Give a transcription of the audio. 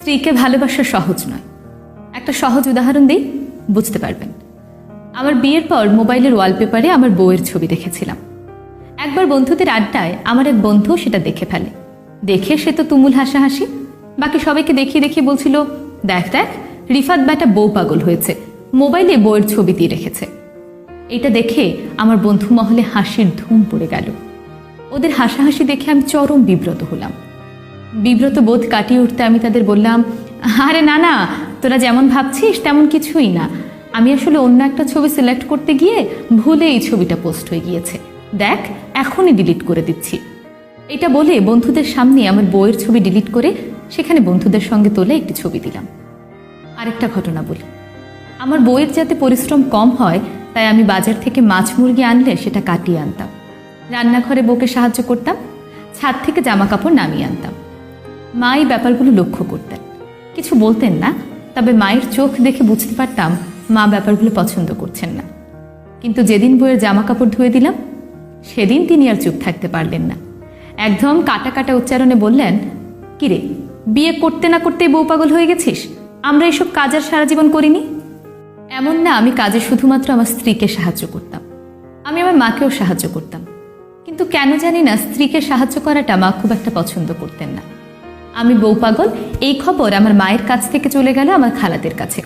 স্ত্রীকে ভালোবাসা সহজ নয়। একটা সহজ উদাহরণ দিই, বুঝতে পারবেন। আমার বিয়ের পর মোবাইলের ওয়ালপেপারে আমার বউয়ের ছবি দেখেছিলাম। একবার বন্ধুদের আড্ডায় আমার এক বন্ধু সেটা দেখে ফেলে। দেখে সে তো তুমুল হাসাহাসি। বাকি সবাইকে দেখিয়ে দেখিয়ে বলছিল, দেখ দেখ, রিফাত ব্যাটা বউ পাগল হয়েছে। মোবাইলে বউয়ের ছবি দিয়ে রেখেছে। এটা দেখে আমার বন্ধু মহলে হাসির ধুম পড়ে গেল। ওদের হাসাহাসি দেখে আমি চরম বিব্রত হলাম। বিব্রত বোধ কাটিয়ে উঠতে আমি তাদের বললাম, আরে না না, তোরা যেমন ভাবছিস তেমন কিছুই না। আমি আসলে অন্য একটা ছবি সিলেক্ট করতে গিয়ে ভুলে এই ছবিটা পোস্ট হয়ে গিয়েছে। দেখ, এখনই ডিলিট করে দিচ্ছি। এটা বলে বন্ধুদের সামনে আমার বইয়ের ছবি ডিলিট করে সেখানে বন্ধুদের সঙ্গে তোলে একটি ছবি দিলাম। আরেকটা ঘটনা বলি। আমার বইয়ের যাতে পরিশ্রম কম হয়, তাই আমি বাজার থেকে মাছ মুরগি আনলে সেটা কাটিয়ে আনতাম। রান্নাঘরে বউকে সাহায্য করতাম, ছাদ থেকে জামা কাপড় নামিয়ে আনতাম। মা এই ব্যাপারগুলো লক্ষ্য করতেন। কিছু বলতেন না, তবে মায়ের চোখ দেখে বুঝতে পারতাম মা ব্যাপারগুলো পছন্দ করছেন না। কিন্তু যেদিন বইয়ের জামা কাপড় ধুয়ে দিলাম, সেদিন তিনি আর চুপ থাকতে পারলেন না। একদম কাটা কাটা উচ্চারণে বললেন, কিরে, বিয়ে করতে না করতেই বউ পাগল হয়ে গেছিস? আমরা এসব কাজ আর সারা জীবন করিনি? এমন না আমি কাজে শুধুমাত্র আমার স্ত্রীকে সাহায্য করতাম। আমি আমার মাকেও সাহায্য করতাম। কিন্তু কেন জানি না স্ত্রীকে সাহায্য করাটা মা খুব একটা পছন্দ করতেন না। আমি বউ পাগল এই খবর আমার মায়ের কাছ থেকে চলে গেল আমার খালাদের কাছে।